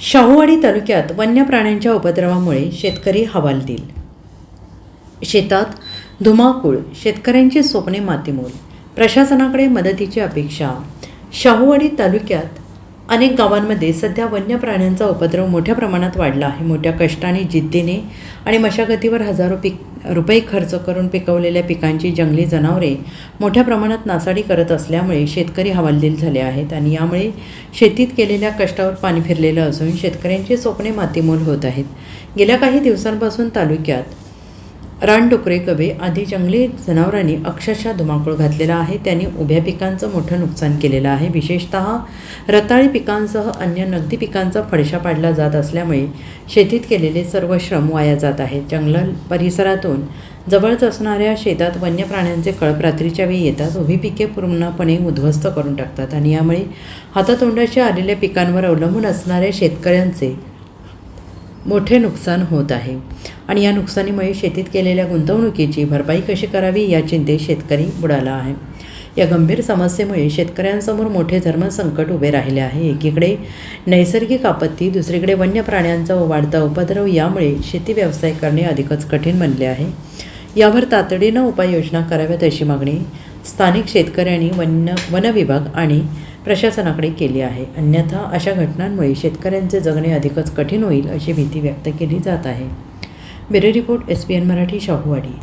शाहूवाडी तालुक्यात वन्य प्राण्यांच्या उपद्रवामुळे शेतकरी हवालदिल शेतात धुमाकूळ शेतकऱ्यांची स्वप्ने मातीमोल. प्रशासनाकडे मदतीची अपेक्षा. शाहूवाडी तालुक्यात अनेक गावांमध्ये सध्या वन्य प्राण्यांचा उपद्रव मोठ्या प्रमाणात वाढला आहे. मोठ्या कष्टाने जिद्दीने आणि मशागतीवर हजारो पिक रुपये खर्च करून पिकवलेल्या पिकांची जंगली जनावरे मोठ्या प्रमाणात नासाडी करत असल्यामुळे शेतकरी हवालदिल झाले आहेत आणि यामुळे शेतीत केलेल्या कष्टावर पाणी फिरलेलं असून शेतकऱ्यांची स्वप्ने मातीमोल होत आहेत. गेल्या काही दिवसांपासून तालुक्यात रानडुकरे कवे आधी जंगली जनावरांनी अक्षरशः धुमाकूळ घातलेला आहे. त्यांनी उभ्या पिकांचं मोठं नुकसान केलेलं आहे. विशेषतः रताळी पिकांसह अन्य नगदी पिकांचा फडशा पाडला जात असल्यामुळे शेतीत केलेले सर्व श्रम वाया जात आहेत. जंगल परिसरातून जवळच असणाऱ्या शेतात वन्य प्राण्यांचे कळप रात्रीच्या वेळी येतात. उभी पिके पूर्णपणे उद्ध्वस्त करून टाकतात आणि यामुळे हातातोंडाच्या आलेल्या पिकांवर अवलंबून असणाऱ्या शेतकऱ्यांचे मोठे नुकसान होत आहे. आणि या नुकसानीमुळे शेतीत केलेल्या गुंतवणुकीची भरपाई कशी करावी या चिंतेत शेतकरी बुडाला आहे. या गंभीर समस्येमुळे शेतकऱ्यांसमोर मोठे धर्मसंकट उभे राहिले आहे. एकीकडे नैसर्गिक आपत्ती दुसरीकडे वन्य प्राण्यांचा वाढता उपद्रव यामुळे शेती व्यवसाय करणे अधिकच कठीण बनले आहे. यावर तातडीनं उपाययोजना कराव्यात अशी मागणी स्थानिक शेतकऱ्यांनी वन्य वनविभाग आणि प्रशासनाकडे केली आहे. अन्यथा अशा घटनांमुळे शेतकऱ्यांचे जगणे अधिकच कठीण होईल अशी भीती व्यक्त केली जात आहे. Bureau report S P N Marathi Shahuwadi.